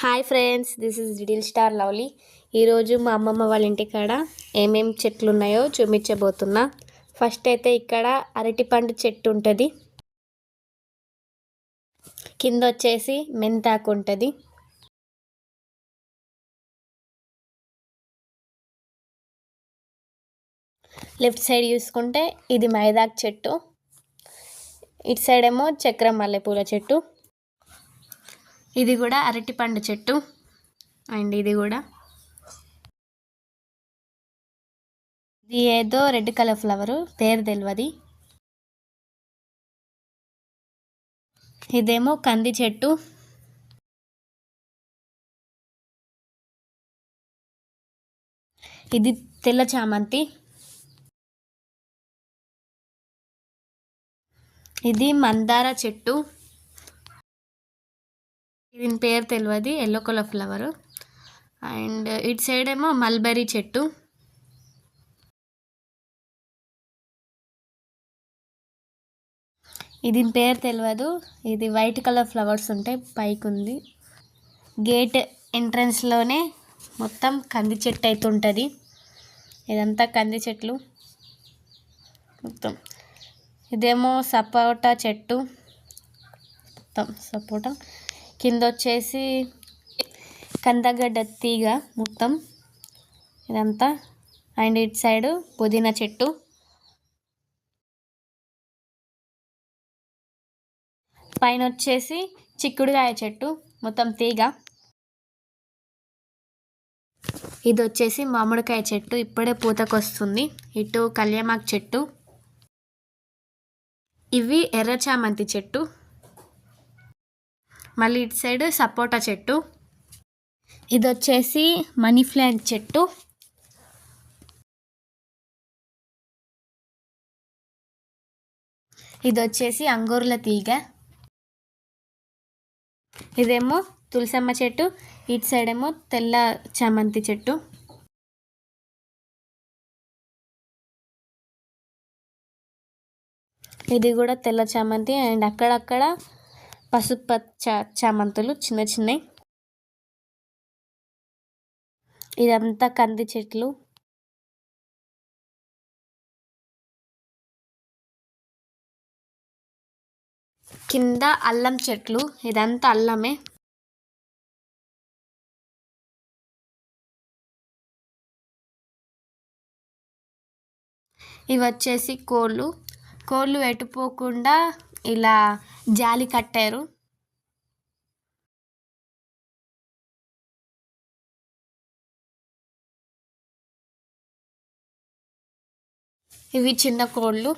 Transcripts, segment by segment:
Hi friends this is diddle star lovely ఈరోజు మా అమ్మమ్మ వాళ్ళ ఇంటికాడ ఏమేం చెట్లు ఉన్నాయో చూపించబోతున్నా. ఫస్ట్ అయితే ఇక్కడ అరటిపండు చెట్టు ఉంటుంది. కింద వచ్చేసి మెంతాకు ఉంటుంది. లెఫ్ట్ సైడ్ చూసుకుంటే ఇది మైదాక్ చెట్టు. ఇటు సైడ్ ఏమో చక్రం మల్లెపూల చెట్టు. ఇది కూడా అరటిపండు చెట్టు. అండ్ ఇది కూడా. ఇది ఏదో రెడ్ కలర్ ఫ్లవరు పేరు తెలియదు ఇదేమో కంది చెట్టు. ఇది తెల్ల చామంతి. ఇది మందార చెట్టు. దీని పేరు తెలియదు ఎల్లో కలర్ ఫ్లవర్ అండ్ ఇటు సైడ్ ఏమో మల్బెరీ చెట్టు. ఇది పేరు తెలియదు ఇది వైట్ కలర్ ఫ్లవర్స్ ఉంటాయి పైకి ఉంది గేట్ ఎంట్రన్స్లోనే మొత్తం కంది చెట్టు అయితే ఉంటుంది. ఇదంతా కంది చెట్లు. మొత్తం. ఇదేమో సపోటా చెట్టు. మొత్తం సపోటా. కింద వచ్చేసి కందగడ్డ తీగ మొత్తం ఇదంతా. అండ్ ఇటు సైడు పుదీనా చెట్టు. పైన వచ్చేసి చిక్కుడుకాయ చెట్టు మొత్తం తీగ. ఇది వచ్చేసి మామిడికాయ చెట్టు ఇప్పుడే పూతకొస్తుంది. ఇటు కళ్యామాక్ చెట్టు. ఇవి ఎర్ర చామంతి చెట్టు. మళ్ళీ ఇటు సైడ్ సపోటా చెట్టు. ఇది వచ్చేసి మనీ ప్లాంట్ చెట్టు. ఇది వచ్చేసి అంగూర్ల తీగ. ఇదేమో తులసమ్మ చెట్టు. ఇటు సైడ్ ఏమో తెల్ల చామంతి చెట్టు. ఇది కూడా తెల్ల చామంతి అండ్ అక్కడక్కడ పసుపచ్చ చామంతులు చిన్న చిన్నవి ఇదంతా కంది చెట్లు. కింద అల్లం చెట్లు. ఇదంతా అల్లమే. ఇవి వచ్చేసి కోళ్ళు. కోళ్ళు ఎటుపోకుండా ఇలా జాలి కట్టారు. ఇవి చిన్న కోళ్ళు.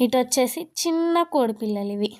ఇటు వచ్చేసి చిన్న కోడి పిల్లలు ఇవి.